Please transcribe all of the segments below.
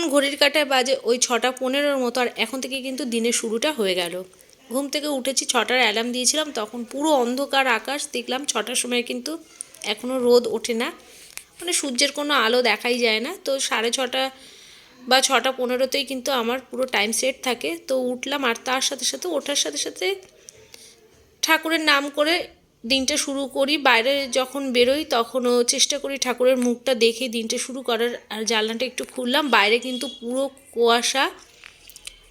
এখন ঘড়ির কাঁটায় বাজে ওই ছটা পনেরোর মতো আর এখন থেকে কিন্তু দিনের শুরুটা হয়ে গেল। ঘুম থেকে উঠেছি, ছটার অ্যালার্ম দিয়েছিলাম, তখন পুরো অন্ধকার আকাশ দেখলাম ছটার সময় কিন্তু এখনও রোদ ওঠে না। মানে সূর্যের কোনো আলো দেখাই যায় না। তো সাড়ে ছটা বা ছটা পনেরোতেই কিন্তু আমার পুরো টাইম সেট থাকে। তো উঠলাম আর তার সাথে সাথে ওঠার সাথে সাথে ঠাকুরের নাম করে দিনটা শুরু করি, বাইরে যখন বেরোই তখনও চেষ্টা করি ঠাকুরের মুখটা দেখে দিনটা শুরু করার। আর জানলাটা একটু খুললাম, বাইরে কিন্তু পুরো কুয়াশা।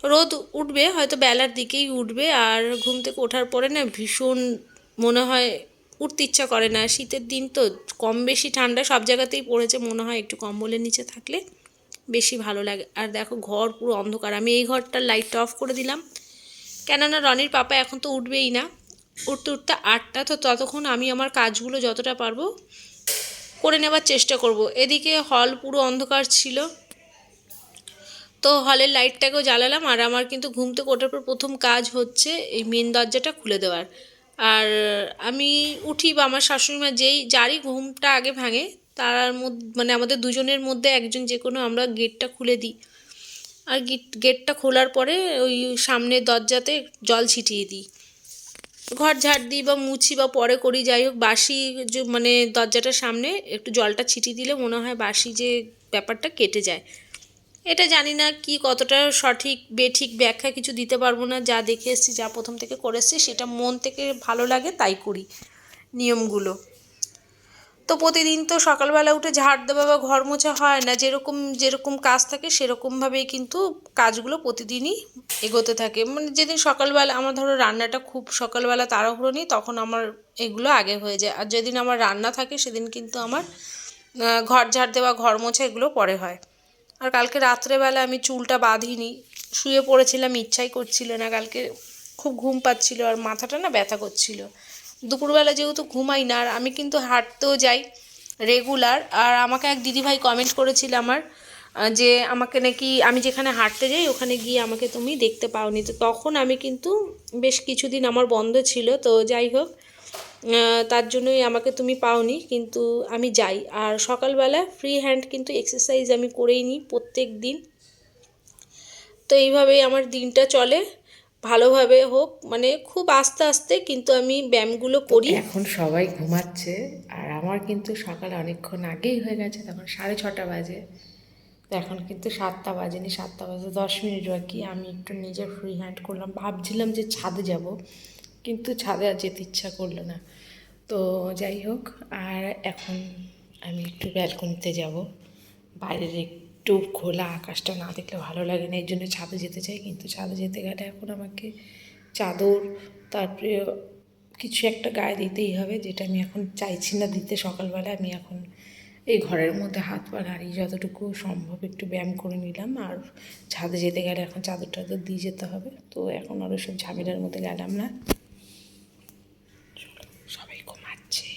রোদ উঠবে, হয়তো বেলার দিকেই উঠবে। আর ঘুম থেকে ওঠার পরে না ভীষণ মনে হয় উঠতে ইচ্ছা করে না। শীতের দিন তো কম বেশি ঠান্ডা, সব জায়গাতেই পড়েছে, মনে হয় একটু কম্বলের নিচে থাকলে বেশি ভালো লাগে। আর দেখো ঘর পুরো অন্ধকার, আমি এই ঘরটার লাইটটা অফ করে দিলাম। কেননা রনির পাপা এখন তো উঠবেই না। উঠতে উঠতে আটটা, তো ততক্ষণ আমি আমার কাজগুলো যতটা পারব করে নেবার চেষ্টা করব। এদিকে হল পুরো অন্ধকার ছিল। তো হলের লাইটটাকেও জ্বালালাম আর আমার কিন্তু ঘুম থেকে ওঠার পর প্রথম কাজ হচ্ছে এই মেন দরজাটা খুলে দেওয়ার। আর আমি উঠি বা আমার শাশুড়িমা যেই, যারই ঘুমটা আগে ভাঙে, তার মধ্যে মানে আমাদের দুজনের মধ্যে একজন যে কোনো আমরা গেটটা খুলে দিই। আর গেট গেটটা খোলার পরে ওই সামনের দরজাতে জল ছিটিয়ে দিই। ঘর ঝাড় দিই বা মুছি বা পরে করি, যাই হোক বাসি যে মানে দরজাটার সামনে একটু জলটা ছিটিয়ে দিলে মনে হয় বাসি যে ব্যাপারটা কেটে যায়। এটা জানি না কি কতটা সঠিক, বেঠিক ব্যাখ্যা কিছু দিতে পারব না, যা দেখে এসেছি, যা প্রথম থেকে করে এসেছি, সেটা মন থেকে ভালো লাগে তাই করি নিয়মগুলো। তো প্রতিদিন তো সকালবেলা উঠে ঝাড় দেওয়া বা ঘর মোছা হয় না। যেরকম যেরকম কাজ থাকে সেরকমভাবেই কিন্তু কাজগুলো প্রতিদিনই এগোতে থাকে। মানে যেদিন সকালবেলা আমার ধরো রান্নাটা খুব সকালবেলা তাড়াহুড়ো নিই, তখন আমার এগুলো আগে হয়ে যায়। আর যেদিন আমার রান্না থাকে সেদিন কিন্তু আমার ঘর ঝাড় দেওয়া, ঘর মোছা এগুলো পরে হয়। আর কালকে রাত্রেবেলা আমি চুলটা বাঁধিনি, শুয়ে পড়েছিলাম, ইচ্ছাই করছিল না। কালকে খুব ঘুম পাচ্ছিল আর মাথাটা না ব্যথা করছিল। দুপুরবেলা যেহেতু ঘুমাই না, আর আমি কিন্তু হাঁটতেও যাই রেগুলার আর আমাকে এক দিদিভাই কমেন্ট করেছিল আমার যে আমাকে নাকি, আমি যেখানে হাঁটতে যাই ওখানে গিয়ে আমাকে তুমি দেখতে পাওনি। তো তখন আমি কিন্তু বেশ কিছুদিন আমার বন্ধ ছিল, তো যাই হোক তার জন্যই আমাকে তুমি পাওনি, কিন্তু আমি যাই। আর সকালবেলা ফ্রি হ্যান্ড কিন্তু এক্সারসাইজ আমি করেই নিই প্রত্যেক দিন। তো এইভাবেই আমার দিনটা চলে। ভালোভাবে হোক মানে খুব আস্তে আস্তে কিন্তু আমি ব্যায়ামগুলো করি। এখন সবাই ঘুমাচ্ছে, আর আমার কিন্তু সকালে অনেকক্ষণ আগেই হয়ে গেছে তখন সাড়ে ছটা বাজে। এখন কিন্তু সাতটা বাজেনি, সাতটা বাজে দশ মিনিট বাকি। আমি একটু নিজে ফ্রি হ্যান্ড করলাম। ভাবছিলাম যে ছাদে যাব, কিন্তু ছাদে আর যেতে ইচ্ছা করল না। তো যাই হোক, আর এখন আমি একটু ব্যালকনিতে যাব। বাইরের একটু খোলা আকাশটা না দেখলে ভালো লাগে না। এই জন্য ছাদে যেতে চাই, কিন্তু ছাদে যেতে গেলে এখন আমাকে চাদর, তারপরে কিছু একটা গায়ে দিতেই হবে, যেটা আমি এখন চাইছি না দিতে সকালবেলা আমি এখন এই ঘরের মধ্যে হাত পা নাড়িয়ে যতটুকু সম্ভব একটু ব্যায়াম করে নিলাম। আর ছাদে যেতে গেলে এখন চাদর টাদর দিয়ে যেতে হবে। তো এখন আর সব ঝামেলার মধ্যে গেলাম না চলো, সবাই ঘুমাচ্ছে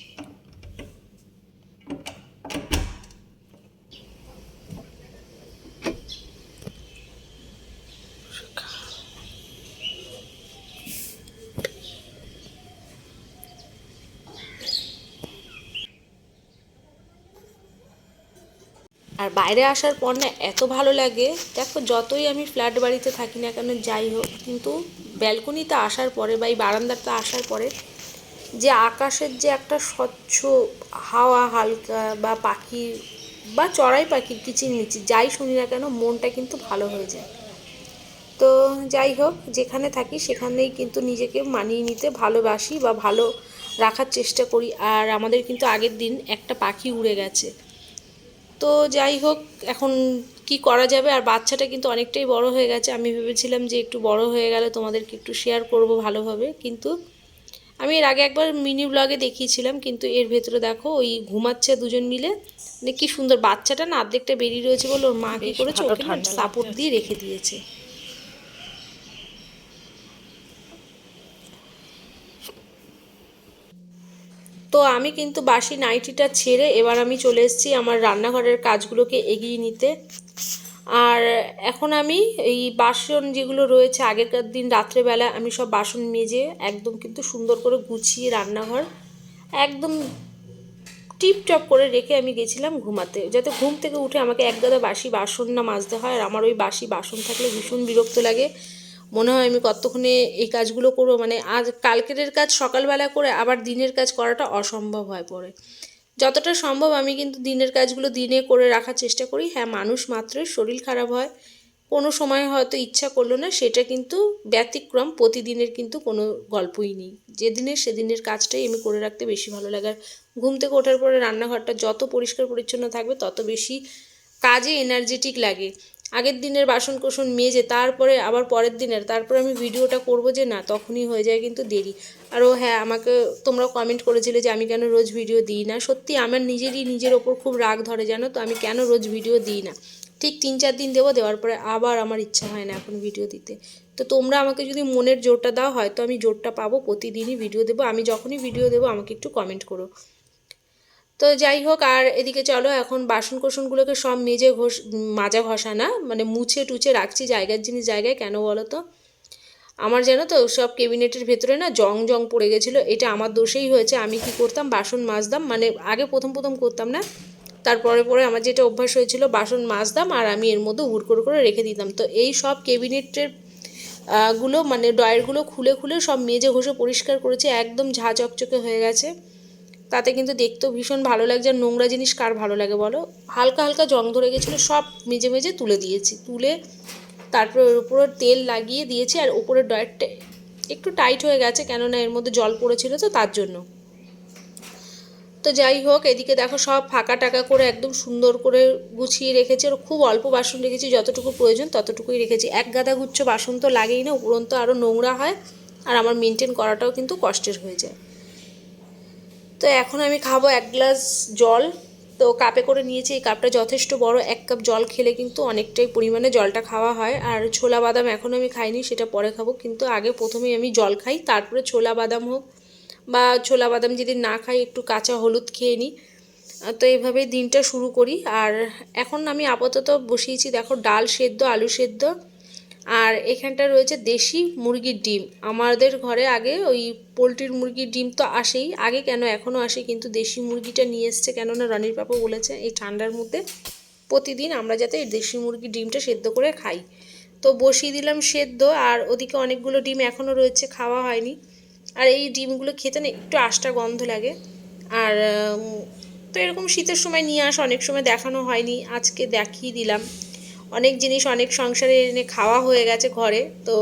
আর বাইরে আসার পর না এত ভালো লাগে। দেখো যতই আমি ফ্ল্যাট বাড়িতে থাকি না কেন, যাই হোক, কিন্তু ব্যালকনিতে আসার পরে বা এই বারান্দাতে আসার পরে যে আকাশের যে একটা স্বচ্ছ হাওয়া হালকা বা পাখি বা চড়াই পাখির কিচিরমিচির যাই শুনি না কেন, মনটা কিন্তু ভালো হয়ে যায়। তো যাই হোক, যেখানে থাকি সেখানেই কিন্তু নিজেকে মানিয়ে নিতে ভালোবাসি বা ভালো রাখার চেষ্টা করি। আর আমাদের কিন্তু আগের দিন একটা পাখি উড়ে গেছে। তো যাই হোক এখন কি করা যাবে? আর বাচ্চাটা কিন্তু অনেকটাই বড় হয়ে গেছে। আমি ভেবেছিলাম যে একটু বড় হয়ে গেলে তোমাদেরকে একটু শেয়ার করব ভালোভাবে। কিন্তু আমি এর আগে একবার মিনি ব্লগে দেখিয়েছিলাম কিন্তু এর ভেতরে দেখো ওই ঘুমাচ্ছে দুজন মিলে। মানে কি সুন্দর বাচ্চাটা না অর্ধেকটা বেরিয়ে রয়েছে বলে ওর মা কি করেছে? ওকে সাপোর্ট দিয়ে রেখে দিয়েছে। তো আমি কিন্তু বাসি নাইটিটা ছেড়ে এবার আমি চলে এসেছি আমার রান্নাঘরের কাজগুলোকে এগিয়ে নিতে। আর এখন আমি এই বাসন যেগুলো রয়েছে, আগেকার দিন রাত্রেবেলা আমি সব বাসন মেজে একদম কিন্তু সুন্দর করে গুছিয়ে রান্নাঘর একদম টিপ টপ করে রেখে আমি গেছিলাম ঘুমাতে। যাতে ঘুম থেকে উঠে আমাকে এক গাদা বাসি বাসন না মাজতে হয় আর আমার ওই বাসি বাসন থাকলে ভীষণ বিরক্ত লাগে। মনে হয় আমি কতক্ষণে এই কাজগুলো করব? মানে আজ কালকের কাজ সকালবেলা করে আবার দিনের কাজ করাটা অসম্ভব হয় পড়ে। যতটা সম্ভব আমি কিন্তু দিনের কাজগুলো দিনে করে রাখার চেষ্টা করি। হ্যাঁ মানুষ মাত্রই শরীর খারাপ হয়, কোনো সময় হয়তো ইচ্ছা করল না, সেটা কিন্তু ব্যতিক্রম, প্রতিদিনের কিন্তু কোনো গল্পই নেই। যেদিনের সেদিনের কাজটাই আমি করে রাখতে বেশি ভালো লাগে। আর ঘুম থেকে ওঠার পরে রান্নাঘরটা যত পরিষ্কার পরিচ্ছন্ন থাকবে, তত বেশি কাজে এনার্জেটিক লাগে। আগের দিনের বাসন কোসন মেজে তারপরে আবার পরের দিনের, তারপরে আমি ভিডিওটা করব যে না, তখনই হয়ে যায় কিন্তু দেরি। আরও হ্যাঁ আমাকে তোমরা কমেন্ট করেছিলে যে আমি কেন রোজ ভিডিও দিই না। সত্যি আমার নিজেরই নিজের ওপর খুব রাগ ধরে জানো তো, আমি কেন রোজ ভিডিও দিই না। ঠিক তিন চার দিন দেবো, দেওয়ার পরে আবার আমার ইচ্ছা হয় না এখন ভিডিও দিতে। তো তোমরা আমাকে যদি মনের জোরটা দাও, হয়তো আমি জোরটা পাবো, প্রতিদিনই ভিডিও দেবো। আমি যখনই ভিডিও দেবো, আমাকে একটু কমেন্ট করো। তো যাই হোক, আর এদিকে চলো, এখন বাসন কোসনগুলোকে সব মেজে ঘষ, মাজা ঘষা না মানে মুছে টুছে রাখছি জায়গার জিনিস জায়গায়, কেন বলো তো? আমার জানো তো, সব কেবিনেটের ভেতরে না জং জং পড়ে গেছিল, এটা আমার দোষেই হয়েছে, আমি কি করতাম? বাসন মাজতাম মানে আগে প্রথম প্রথম করতাম না? তারপরে পরে আমার যেটা অভ্যাস হয়েছিল, বাসন মাজতাম আর আমি এর মধ্যে উড় করে রেখে দিতাম। তো এই সব কেবিনেটেরগুলো মানে ড্রয়ারগুলো খুলে খুলে সব মেজে ঘষে পরিষ্কার করেছে, একদম ঝা চকচকে হয়ে গেছে। তাতে কিন্তু দেখতেও ভীষণ ভালো লাগছে। আর নোংরা জিনিস কার ভালো লাগে বলো? হালকা হালকা জং ধরে গেছিল, সব মেজে মেজে তুলে দিয়েছি। তুলে তারপরে ওর উপরে তেল লাগিয়ে দিয়েছি আর উপরের ডয়ারটা একটু টাইট হয়ে গেছে, কেননা এর মধ্যে জল পড়েছিল তো তার জন্য। তো যাই হোক, এদিকে দেখো সব ফাঁকা টাকা করে একদম সুন্দর করে গুছিয়ে রেখেছি। আর খুব অল্প বাসন রেখেছি, যতটুকু প্রয়োজন ততটুকুই রেখেছি। এক গাদা গুচ্ছ বাসন তো লাগেই না উপরন্ত আরও নোংরা হয়। আর আমার মেনটেন করাটাও কিন্তু কষ্টের হয়ে যায়। তো এখন আমি খাব এক গ্লাস জল। তো কাপে করে নিয়েছি, এই কাপটা যথেষ্ট বড়। এক কাপ জল খেলে কিন্তু অনেকটাই পরিমাণে জলটা খাওয়া হয়। আর ছোলা বাদাম এখন আমি খাইনি, সেটা পরে খাব। কিন্তু আগে প্রথমেই আমি জল খাই, তারপরে ছোলা বাদাম হোক বা ছোলা বাদাম যদি না খাই, একটু কাঁচা হলুদ খেয়ে নিই তো এইভাবেই দিনটা শুরু করি। আর এখন আমি আপাতত বসিয়েছি, দেখো ডাল সেদ্ধ, আলু সেদ্ধ। আর এখানটা রয়েছে দেশি মুরগির ডিম। আমাদের ঘরে আগে ওই পোলট্রির মুরগির ডিম তো আসেই। আগে কেন এখনও আসে, কিন্তু দেশি মুরগিটা নিয়ে এসছে কেননা রনির পাপা বলেছে এই ঠান্ডার মধ্যে প্রতিদিন আমরা যাতে এই দেশি মুরগির ডিমটা সেদ্ধ করে খাই। তো বসিয়ে দিলাম সেদ্ধ আর ওদিকে অনেকগুলো ডিম এখনও রয়েছে, খাওয়া হয়নি। আর এই ডিমগুলো খেতে না একটু আষ্টা গন্ধ লাগে। আর তো এরকম শীতের সময় নিয়ে আসা, অনেক সময় দেখানো হয়নি। আজকে দেখিয়ে দিলাম। অনেক জিনিস, অনেক সংসারে এনে খাওয়া হয়ে গেছে ঘরে। তো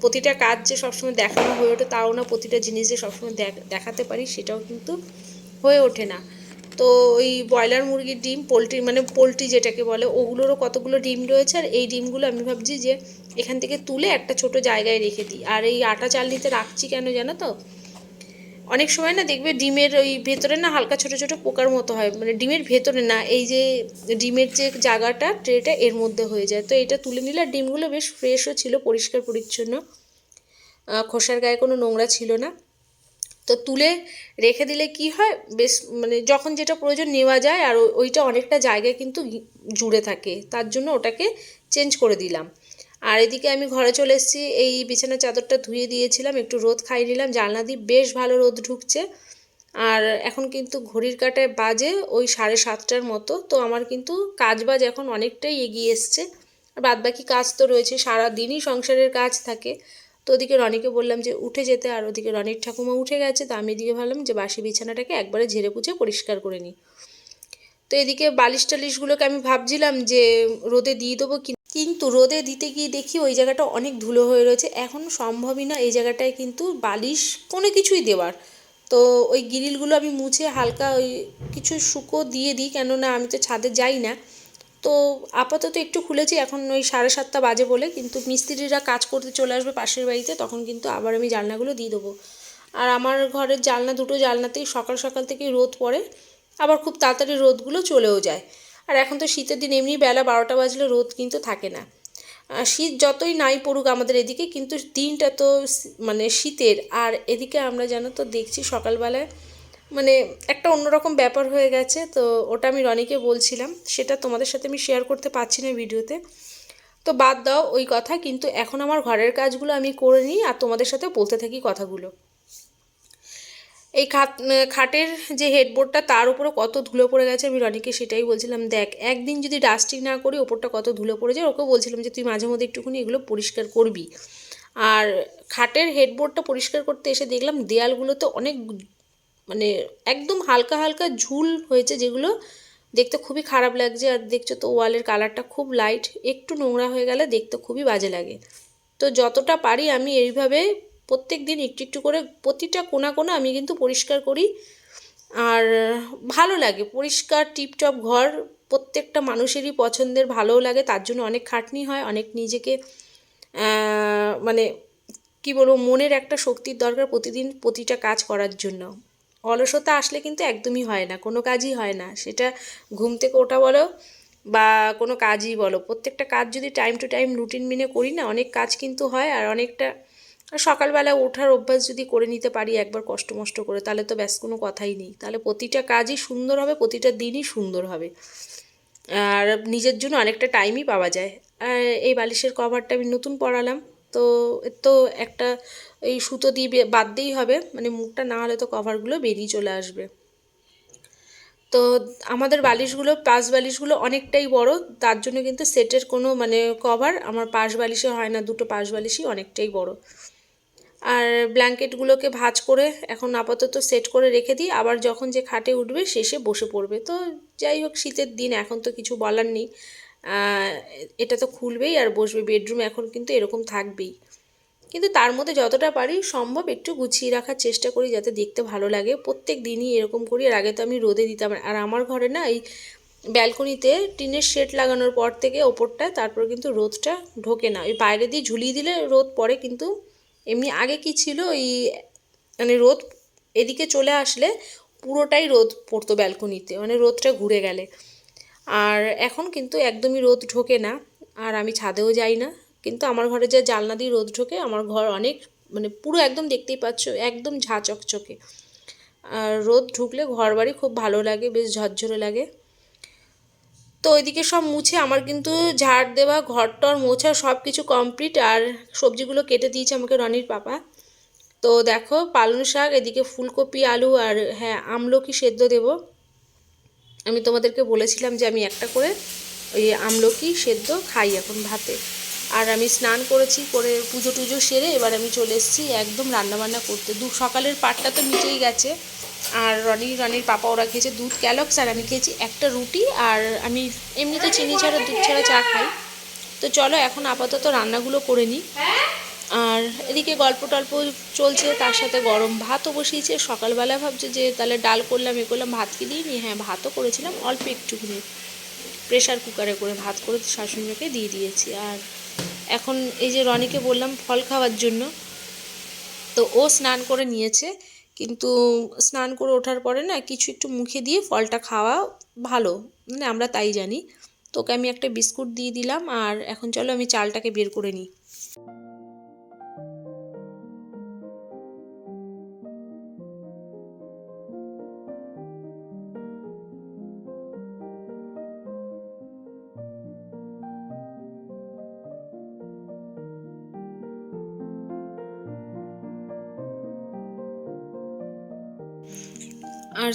প্রতিটা কাজ যে সবসময় দেখানো হয়ে ওঠে, তাও না প্রতিটা জিনিস যে সবসময় দেখাতে পারি সেটাও কিন্তু হয়ে ওঠে না। তো, ওই ব্রয়লার মুরগির ডিম, পোলট্রি মানে পোলট্রি যেটাকে বলে, ওগুলোরও কতগুলো ডিম রয়েছে, আর এই ডিমগুলো আমি ভাবছি যে এখান থেকে তুলে একটা ছোট জায়গায় রেখে দিই। আর এই আটা চালনিতে রাখছি কেন জানো তো? অনেক সময় না দেখবে ডিমের ওই ভেতরে না হালকা ছোট ছোট পোকার মতো হয় মানে ডিমের ভেতরে না, এই যে ডিমের যে জায়গাটা, ট্রেটা এর মধ্যে হয়ে যায়। তো এটা তুলে নিলে আর ডিমগুলো বেশ ফ্রেশও ছিল, পরিষ্কার পরিচ্ছন্ন। খোসার গায়ে কোনো নোংরা ছিল না। তো তুলে রেখে দিলে কি হয়, বেশ মানে যখন যেটা প্রয়োজন নেওয়া যায়, আর ওইটা অনেকটা জায়গায় কিন্তু জুড়ে থাকে। তার জন্য ওটাকে চেঞ্জ করে দিলাম। আর এদিকে আমি ঘরে চলে এসেছি। এই বিছানার চাদরটা ধুয়ে দিয়েছিলাম, একটু রোদ খাই নিলাম। জানলা দিয়ে বেশ ভালো রোদ ঢুকছে। আর এখন কিন্তু ঘড়ির কাটায় বাজে ওই সাড়ে সাতটার মতো। তো আমার কিন্তু কাজ বাজ এখন অনেকটাই এগিয়ে এসছে। আর বাদবাকি কাজ তো রয়েছে সারা দিনই সংসারের কাজ থাকে। তো ওদিকে রনিকে বললাম যে, উঠে যেতে। আর ওদিকে রনির ঠাকুমা উঠে গেছে। তো আমি এদিকে ভাবলাম যে, বাসি বিছানাটাকে একবারে ঝেড়ে পুছে পরিষ্কার করে নিই। তো এদিকে বালিশ টালিশগুলোকে আমি ভাবছিলাম যে, রোদে দিয়ে দেবো কি- কিন্তু রোদে দিতে গিয়ে দেখি ওই জায়গাটা অনেক ধুলো হয়ে রয়েছে। এখন সম্ভবই না এই জায়গাটায় কিন্তু বালিশ কোনো কিছুই দেওয়ার। তো ওই গ্রিলগুলো আমি মুছে হালকা ওই কিছু শুকো দিয়ে দিই, কেননা আমি তো ছাদে যাই না। তো আপাতত একটু খুলেছি, এখন ওই সাড়ে সাতটা বাজে বলে, কিন্তু মিস্ত্রিরা কাজ করতে চলে আসবে পাশের বাড়িতে, তখন কিন্তু আবার আমি জানলাগুলো দিয়ে দেবো। আর আমার ঘরের জানলা দুটো জানলাতেই সকাল সকাল থেকেই রোদ পড়ে, আবার খুব তাড়াতাড়ি রোদগুলো চলেও যায়। আর এখন তো শীতের দিন, এমনি বেলা বারোটা বাজলে রোদ কিন্তু থাকে না। শীত যতই নাই পড়ুক আমাদের এদিকে, কিন্তু দিনটা তো মানে শীতের। আর এদিকে আমরা যেন তো, দেখছি সকালবেলায় মানে একটা অন্যরকম ব্যাপার হয়ে গেছে, তো ওটা আমি রনিকে বলছিলাম, সেটা তোমাদের সাথে আমি শেয়ার করতে পারছি না ভিডিওতে। তো বাদ দাও ওই কথা, কিন্তু এখন আমার ঘরের কাজগুলো আমি করে নিই আর তোমাদের সাথে বলতে থাকি কথাগুলো। এই খাট খাটের যে হেডবোর্ডটা তার উপরে কত ধুলো পড়ে গেছে আমি রনিকে সেটাই বলছিলাম। দেখ, একদিন যদি ডাস্টিং না করি, ওপরটা কত ধুলো পড়ে যায়। ওকে বলছিলাম যে, তুই মাঝে মধ্যে একটুখানি এগুলো পরিষ্কার করবি। আর খাটের হেডবোর্ডটা পরিষ্কার করতে এসে দেখলাম, দেয়ালগুলোতে অনেক মানে একদম হালকা হালকা ঝুল হয়েছে, যেগুলো দেখতে খুবই খারাপ লাগছে। আর দেখছ তো, ওয়ালের কালারটা খুব লাইট একটু নোংরা হয়ে গেলে দেখতে খুবই বাজে লাগে। তো যতটা পারি আমি এইভাবে প্রত্যেক দিন একটু একটু করে প্রতিটা কোনা কোনা আমি কিন্তু পরিষ্কার করি। আর ভালো লাগে, পরিষ্কার টিপটপ ঘর প্রত্যেকটা মানুষেরই পছন্দের, ভালোও লাগে, তার জন্য অনেক খাটনি হয়, অনেক নিজেকে মানে কি বলব, মনের একটা শক্তির দরকার প্রতিদিন প্রতিটা কাজ করার জন্য। অলসতা আসলে কিন্তু একদমই হয় না, কোনো কাজই হয় না। সেটা ঘুম থেকে ওঠা বলো বা কোনো কাজই বলো, প্রত্যেকটা কাজ যদি টাইম টু টাইম রুটিন মেনে করি না, অনেক কাজ কিন্তু হয় আর অনেকটা আর সকালবেলা ওঠার অভ্যাস যদি করে নিতে পারি, একবার কষ্ট মষ্ট করে, তাহলে তো ব্যাস কোনো কথাই নেই। তাহলে প্রতিটা কাজই সুন্দর হবে, প্রতিটা দিনই সুন্দর হবে। আর নিজের জন্য অনেকটা টাইমই পাওয়া যায়। আর এই বালিশের কভারটা আমি নতুন পরালাম, তো তো একটা এই সুতো দিয়ে বাঁধতেই হবে মানে মুখটা না হলে তো কভারগুলো বেরিয়ে চলে আসবে। তো আমাদের বালিশগুলো, পাশ বালিশগুলো অনেকটাই বড়, তার জন্য কিন্তু সেটের কোনো মানে কভার আমার পাশ বালিশে হয় না, দুটো পাশ বালিশই অনেকটাই বড়। আর ব্ল্যাঙ্কেটগুলোকে ভাঁজ করে এখন আপাতত সেট করে রেখে দিই। আবার যখন যে খাটে উঠবে, শেষে বসে পড়বে। তো যাই হোক, শীতের দিন, এখন তো কিছু বলার নেই। এটা তো খুলবেই আর বসবে। বেডরুম এখন কিন্তু এরকম থাকবেই। কিন্তু তার মধ্যে যতটা পারি সম্ভব একটু গুছিয়ে রাখার চেষ্টা করি যাতে দেখতে ভালো লাগে। প্রত্যেক দিনই এরকম করি। আর আগে তো আমি রোদে দিতাম। আর আমার ঘরে না, এই ব্যালকনিতে টিনের শেড লাগানোর পর থেকে ওপরটায়, তারপর কিন্তু রোদটা ঢোকে না। ওই বাইরে দিয়ে ঝুলিয়ে দিলে রোদ পড়ে, কিন্তু এমনি আগে কি ছিল? ওই মানে রোদ এদিকে চলে আসলে পুরোটাই রোদ পড়তো ব্যালকনিতে মানে রোদটা ঘুরে গেলে। আর এখন কিন্তু একদমই রোদ ঢোকে না, আর আমি ছাদেও যাই না। কিন্তু আমার ঘরে যে জালনা দিয়ে রোদ ঢোকে, আমার ঘর অনেক মানে পুরো একদম দেখতেই পাচ্ছ, একদম ঝা চকচকে আর রোদ ঢুকলে ঘর বাড়ি খুব ভালো লাগে, বেশ ঝরঝরে লাগে। তো ওইদিকে সব মুছে আমার কিন্তু ঝাড় দেওয়া ঘরটর মোছা সব কিছু কমপ্লিট আর সবজিগুলো কেটে দিয়েছে আমাকে রনির পাপা। তো দেখো পালং শাক, এদিকে ফুলকপি, আলু আর হ্যাঁ আমলকি সেদ্ধ দেবো। আমি তোমাদেরকে বলেছিলাম যে আমি একটা করে ওই আমলকি সেদ্ধ খাই এখন ভাতে। আর আমি স্নান করেছি, করে পুজো টুজো সেরে এবার আমি চলে এসেছি, একদম রান্নাবান্না করতে। দু, সকালের পাটটা তো মিটেই গেছে। আর রনি, রনির পাপা ওরা খেয়েছে দুধ ক্যালক্স, আর আমি খেয়েছি একটা রুটি, আর আমি এমনিতে চিনি ছাড়া, দুধ ছাড়া চা খাই। তো চলো এখন আপাতত রান্নাগুলো করে নিই। আর এদিকে গল্প টল্প চলছে, তার সাথে গরম ভাতও বসিয়েছে। সকালবেলা ভাবছে যে তাহলে ডাল করলাম, এ করলাম, ভাত কি দিইনি হ্যাঁ ভাতও করেছিলাম, অল্প একটুখানি। প্রেশার কুকারে করে ভাত করে শাশুড়িকে দিয়ে দিয়েছি। আর এখন এই যে রনিকে বললাম ফল খাওয়ার জন্য, তো ও স্নান করে নিয়েছে। কিন্তু স্নান করে ওঠার পরে না কিছু একটু মুখে দিয়ে ফলটা খাওয়া ভালো মানে আমরা তাই জানি। তোকে আমি একটা বিস্কুট দিয়ে দিলাম আর এখন চলো আমি চালটাকে বের করে নিই।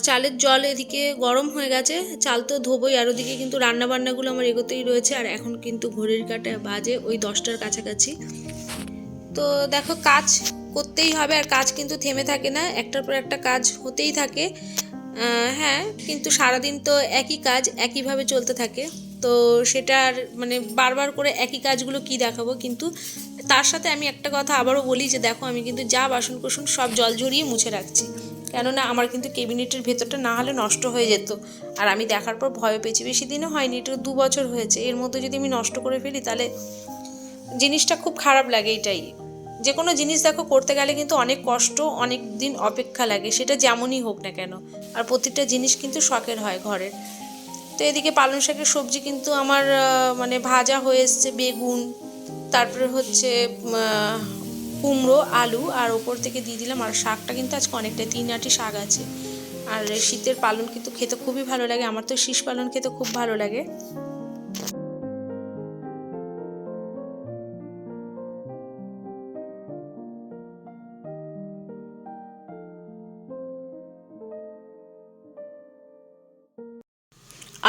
চালের জল এদিকে গরম হয়ে গেছে, চাল তো ধোবই, আর ওদিকে কিন্তু রান্না বান্নাগুলো আমার এগোতেই রয়েছে, আর এখন কিন্তু ঘড়ির কাটা বাজে ওই দশটার কাছাকাছি। তো দেখো কাজ করতেই হবে, আর কাজ কিন্তু থেমে থাকে না, একটার পর একটা কাজ হতেই থাকে। হ্যাঁ কিন্তু সারাদিন তো একই কাজ একইভাবে চলতে থাকে। তো সেটার মানে বারবার করে একই কাজগুলো কি দেখাবো, কিন্তু তার সাথে আমি একটা কথা আবারও বলি যে দেখো আমি কিন্তু যা বাসন কোসন সব জল ঝরিয়ে মুছে রাখছি। কেননা আমার কিন্তু ক্যাবিনেটের ভেতরটা না হলে নষ্ট হয়ে যেত। আর আমি দেখার পর ভয় পেয়েছি। বেশি দিনও হয়নি, এটা দু বছর হয়েছে। এর মধ্যে যদি আমি নষ্ট করে ফেলি, তাহলে জিনিসটা খুব খারাপ লাগে এটাই। যে কোনো জিনিস দেখো, করতে গেলে কিন্তু অনেক কষ্ট, অনেক দিন অপেক্ষা লাগে, সেটা যেমনই হোক না কেন। আর প্রতিটা জিনিস কিন্তু শখের হয় ঘরের। তো এদিকে পালং শাকের সবজি কিন্তু আমার মানে ভাজা হয়ে এসছে, বেগুন, তারপরে হচ্ছে কুমড়ো, আলু, আর ওপর থেকে দিয়ে দিলাম। আর শাকটা কিন্তু আজকে অনেকটাই, তিন আটি শাক আছে। আর শীতের পালন কিন্তু খেতে খুবই ভালো লাগে। আমার তো শীষ পালন খেতে খুব ভালো লাগে।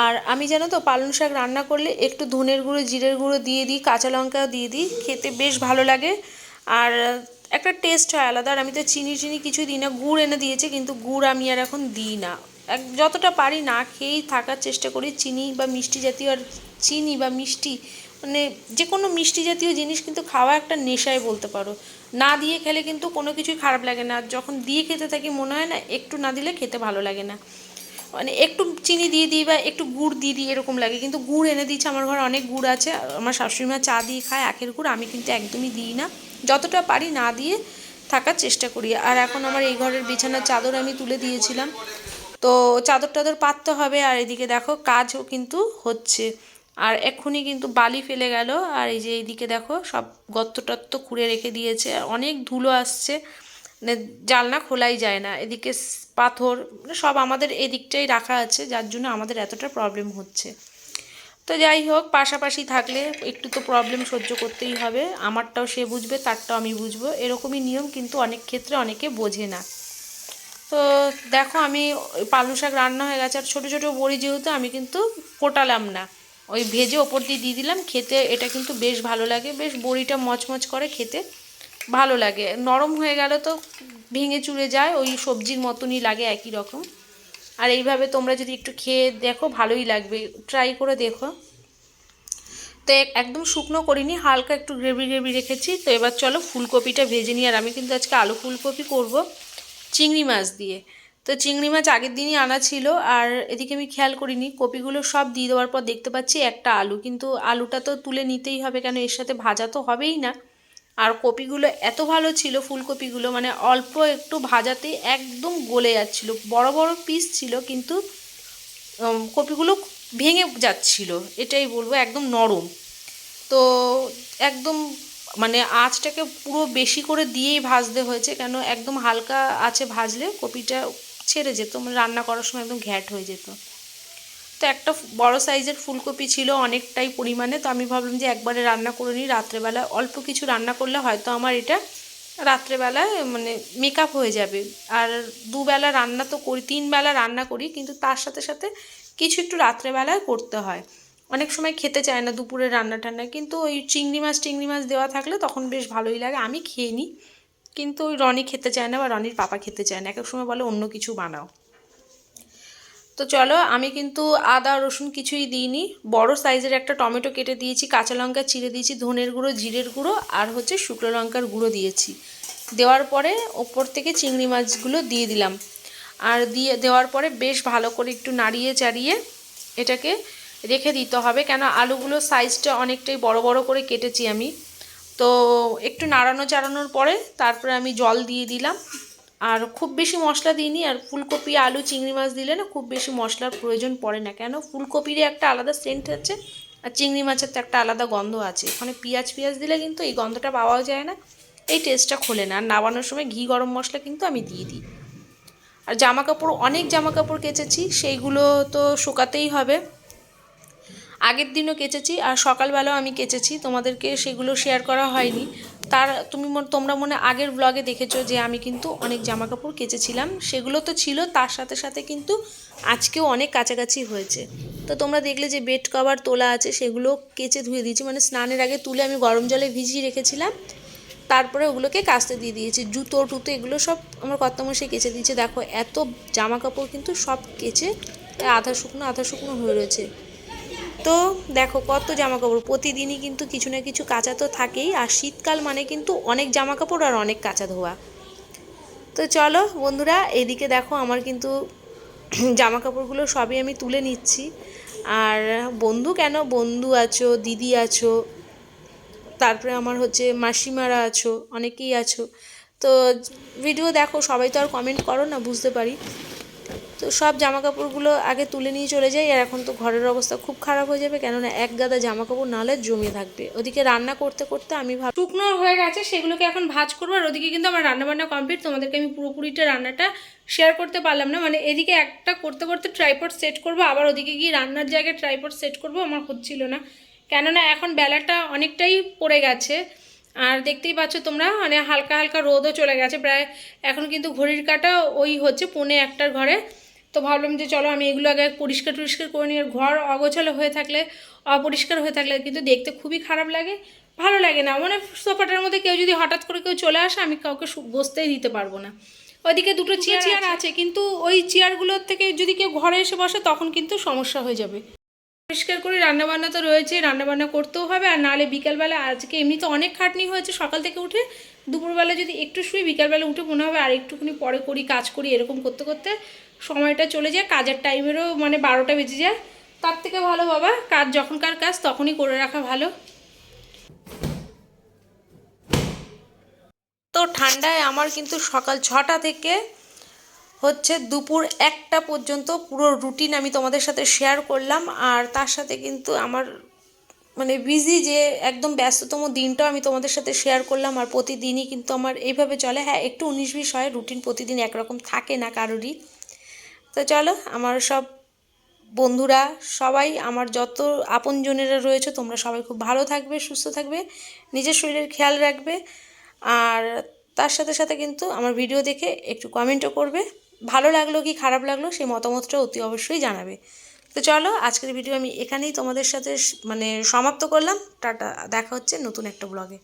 আর আমি জানো তো, পালং শাক রান্না করলে একটু ধনের গুঁড়ো, জিরের গুঁড়ো দিয়ে দিই, কাঁচা লঙ্কা দিয়ে দিই। খেতে বেশ ভালো লাগে। আর একটা টেস্ট হয় আলাদা, আর আমি তো চিনি চিনি কিছুই দিই না। গুড় এনে দিয়েছে, কিন্তু গুড় আমি আর এখন দিই না। এক, যতটা পারি না খেয়েই থাকার চেষ্টা করি। চিনি বা মিষ্টি জাতীয় আর চিনি বা মিষ্টি মানে যে কোনো মিষ্টি জাতীয় জিনিস কিন্তু খাওয়া একটা নেশায় বলতে পারো। না দিয়ে খেলে কিন্তু কোনো কিছুই খারাপ লাগে না। যখন দিয়ে খেতে থাকি মনে হয় না, একটু না দিলে খেতে ভালো লাগে না। মানে একটু চিনি দিয়ে দিই বা একটু গুড় দিয়ে দিই এরকম লাগে। কিন্তু গুড় এনে দিচ্ছে আমার ঘরে অনেক গুড় আছে। আমার শাশুড়ি মা চা দিয়ে খায়, আখের গুড়। আমি কিন্তু একদমই দিই না। যতটা পারি না দিয়ে থাকার চেষ্টা করি। আর এখন আমার এই ঘরের বিছানার চাদর আমি তুলে দিয়েছিলাম। তো চাদর টাদর পাততে হবে আর এদিকে দেখো কাজও কিন্তু হচ্ছে। আর এক্ষুনি কিন্তু বালি ফেলে গেল। আর এই যে এইদিকে দেখো সব গর্ত টত্ত খুঁড়ে রেখে দিয়েছে। অনেক ধুলো আসছে। মানে জালনা খোলাই যায় না। এদিকে পাথর মানে সব আমাদের এদিকটাই রাখা আছে, যার জন্য আমাদের এতটা প্রবলেম হচ্ছে। তো যাই হোক, পাশাপাশি থাকলে একটু তো প্রবলেম সহ্য করতেই হবে। আমারটাও সে বুঝবে, তারটাও আমি বুঝব। এরকমই নিয়ম কিন্তু অনেক ক্ষেত্রে অনেকে বোঝে না। তো দেখো, আমি পালং শাক রান্না হয়ে গেছে। আর ছোটো ছোটো বড়ি যেহেতু, আমি কিন্তু কোটালাম না। ওই ভেজে ওপর দিয়ে দিয়ে দিলাম, খেতে এটা কিন্তু বেশ ভালো লাগে। বেশ বড়িটা মচমচ করে খেতে ভালো লাগে। নরম হয়ে গেল তো ভেঙে চুড়ে যায়, ওই সবজির মতনই লাগে একই রকম। আর এইভাবে তোমরা যদি একটু খেয়ে দেখো, ভালোই লাগবে। ট্রাই করে দেখো। তো এক- একদম শুকনো করিনি, হালকা একটু গ্রেভি গ্রেভি রেখেছি। তো এবার চলো ফুলকপিটা ভেজে নিই। আর আমি কিন্তু আজকে আলু ফুলকপি করব চিংড়ি মাছ দিয়ে। তো চিংড়ি মাছ আগের দিনই আনা ছিল, আর এদিকে আমি খেয়াল করিনি, কপিগুলো সব দিয়ে দেওয়ার পর দেখতে পাচ্ছি একটা আলু। কিন্তু আলুটা তো তুলে নিতেই হবে কেন? এর সাথে ভাজা তো হবেই না। আর কপিগুলো এত ভালো ছিল, ফুলকপিগুলো মানে অল্প একটু ভাজাতে একদম গলে যাচ্ছিল। বড় বড় পিস ছিল কিন্তু কপিগুলো ভেঙে যাচ্ছিল, এটাই বলব, একদম নরম। তো একদম মানে আঁচটাকে পুরো বেশি করে দিয়েই ভাজতে হয়েছে, কেন একদম হালকা আছে ভাজলে কপিটা ছেড়ে যেত মানে রান্না করার সময় একদম ঘ্যাট হয়ে যেত। তো একটা বড় সাইজের ফুলকপি ছিল অনেকটাই পরিমাণে, তো আমি ভাবলাম যে একবারে রান্না করে নিই। রাত্রেবেলা অল্প কিছু রান্না করলে হয়তো আমার এটা রাত্রেবেলায় মানে মেকআপ হয়ে যাবে। আর দুবেলা রান্না তো করি তিন বেলা রান্না করি, কিন্তু তার সাথে সাথে কিছু একটু রাত্রেবেলায় করতে হয়। অনেক সময় খেতে চায় না দুপুরে রান্না টান্না কিন্তু ওই চিংড়ি মাছ টিংড়ি মাছ দেওয়া থাকলে তখন বেশ ভালোই লাগে। আমি খেয়ে নিই, কিন্তু ওই রনি খেতে চায় না বা রনির পাপা খেতে চায় না। এক এক সময় বলে, অন্য কিছু বানাও। তো চলো, আমি কিন্তু আদা, রসুন কিছুই দিইনি। বড় সাইজের একটা টমেটো কেটে দিয়েছি, কাঁচা লঙ্কা চিড়ে দিয়েছি, ধনের গুঁড়ো, জিরের গুঁড়ো আর হচ্ছে শুকনো লঙ্কার গুঁড়ো দিয়েছি। দেওয়ার পরে ওপর থেকে চিংড়ি মাছগুলো দিয়ে দিলাম। আর দিয়ে, দেওয়ার পরে বেশ ভালো করে একটু নাড়িয়ে চাড়িয়ে এটাকে রেখে দিতে হবে, কেন আলুগুলোর সাইজটা অনেকটাই বড় বড় করে কেটেছি আমি। তো একটু নাড়ানো চাড়ানোর পরে তারপরে আমি জল দিয়ে দিলাম। আর খুব বেশি মশলা দিইনি, আর ফুলকপি, আলু, চিংড়ি মাছ দিলে না খুব বেশি মশলার প্রয়োজন পড়ে না। কেন? ফুলকপির একটা আলাদা সেন্ট আছে আর চিংড়ি মাছের তো একটা আলাদা গন্ধ আছে। ওখানে পেঁয়াজ পেঁয়াজ দিলে কিন্তু এই গন্ধটা পাওয়াও যায় না, এই টেস্টটা খোলে না। আর নামানোর সময় ঘি, গরম মশলা কিন্তু আমি দিয়ে দিই। আর জামা কাপড় অনেক জামা কাপড় কেচেছি, সেইগুলো তো শুকাতেই হবে। আগের দিনও কেচেছি আর সকালবেলাও আমি কেচেছি। তোমাদেরকে সেগুলো শেয়ার করা হয়নি। তার, তুমি তোমরা মনে আগের ব্লগে দেখেছ যে আমি কিন্তু অনেক জামা কাপড় কেচেছিলাম। সেগুলো তো ছিল, তার সাথে সাথে কিন্তু আজকেও অনেক কাছাকাছি হয়েছে। তো তোমরা দেখলে যে বেড কভার তোলা আছে, সেগুলো কেচে ধুয়ে দিয়েছি। মানে স্নানের আগে তুলে আমি গরম জলে ভিজিয়ে রেখেছিলাম। তারপরে ওগুলোকে কাচতে দিয়ে দিয়েছি। জুতো, টুতো এগুলো সব আমার কর্তামশাই কেচে দিয়েছে। দেখো, এত জামা কাপড় কিন্তু সব কেচে আধা শুকনো আধা শুকনো হয়ে রয়েছে। তো দেখো কত জামা কাপড় প্রতিদিনই কিন্তু কিছু না কিছু কাঁচা তো থাকেই, আর শীতকাল মানে কিন্তু অনেক জামা কাপড় আর অনেক কাঁচা ধোয়া। তো চলো বন্ধুরা, এদিকে দেখো আমার কিন্তু জামা কাপড়গুলো সবই আমি তুলে নিচ্ছি। আর বন্ধু কেন? বন্ধু আছো, দিদি আছো, তারপরে আমার হচ্ছে মাসিমারা আছো, অনেকেই আছো। তো ভিডিও দেখো, সবাই তো আর কমেন্ট করো না, বুঝতে পারি। তো সব জামা কাপড়গুলো আগে তুলে নিয়ে চলে যাই, আর এখন তো ঘরের অবস্থা খুব খারাপ হয়ে যাবে, কেননা এক গাদা জামা কাপড় নালে জমে থাকবে। ওদিকে রান্না করতে করতে আমি ভাব শুকনো হয়ে গেছে, সেগুলোকে এখন ভাজ করব, আর ওদিকে কিন্তু আমার রান্না বান্না কমপ্লিট তোমাদেরকে আমি পুরোপুরিটা রান্নাটা শেয়ার করতে পারলাম না। মানে এদিকে একটা করতে করতে ট্রাইপড সেট করব, আবার ওদিকে গিয়ে রান্নার জায়গায় ট্রাইপড সেট করব, আমার হচ্ছিল না। কেননা এখন বেলাটা অনেকটাই পড়ে গেছে, আর দেখতেই পাচ্ছ তোমরা মানে হালকা হালকা রোদও চলে গেছে। প্রায় এখন কিন্তু ঘড়ির কাটা ওই হচ্ছে, পৌনে একটার ঘরে। তো ভাবলাম যে চলো আমি এগুলো আগে পরিষ্কার টরিষ্কার করে নিই আর ঘর অগোছালো হয়ে থাকলে অপরিষ্কার হয়ে থাকলে কিন্তু দেখতে খুবই খারাপ লাগে ভালো লাগে না। মানে সোফাটার মধ্যে কেউ যদি হঠাৎ করে কেউ চলে আসে আমি কাউকে বসতেই দিতে পারব না। ওইদিকে দুটো চেয়ার চেয়ার আছে। কিন্তু ওই চেয়ারগুলোর থেকে যদি কেউ ঘরে এসে বসে তখন কিন্তু সমস্যা হয়ে যাবে। পরিষ্কার করে রান্নাবান্না তো রয়েছে রান্নাবান্না করতেও হবে আর নাহলে বিকালবেলা আজকে এমনি তো অনেক খাটনি হয়েছে সকাল থেকে উঠে দুপুরবেলা যদি একটু শুই বিকালবেলা উঠে মনে হবে আর একটুখানি পরে করি কাজ করি এরকম করতে করতে সময়টা চলে যায়, কাজের টাইমেরও মানে বারোটা বেজে যায়। তার থেকে ভালো বাবা, কাজ যখনকার কাজ তখনই করে রাখা ভালো। তো ঠান্ডায় আমার কিন্তু সকাল ছটা থেকে হচ্ছে দুপুর একটা পর্যন্ত পুরো রুটিন আমি তোমাদের সাথে শেয়ার করলাম। আর তার সাথে কিন্তু আমার মানে বিজি যে একদম ব্যস্ততম দিনটাও আমি তোমাদের সাথে শেয়ার করলাম। আর প্রতিদিনই কিন্তু আমার এইভাবে চলে। হ্যাঁ একটু উনিশ বিশ হয় রুটিন প্রতিদিন একরকম থাকে না কারোরই। তো চলো, আমার সব বন্ধুরা, সবাই আমার যত আপনজনেরা রয়েছে, তোমরা সবাই খুব ভালো থাকবে, সুস্থ থাকবে, নিজের শরীরের খেয়াল রাখবে। আর তার সাথে সাথে কিন্তু আমার ভিডিও দেখে একটু কমেন্টও করবে। ভালো লাগল কি খারাপ লাগল, সেই মতামতটা অতি অবশ্যই জানাবে। তো চলো, আজকের ভিডিও আমি এখানেই তোমাদের সাথে মানে সমাপ্ত করলাম। টাটা, দেখা হচ্ছে নতুন একটা ব্লগে।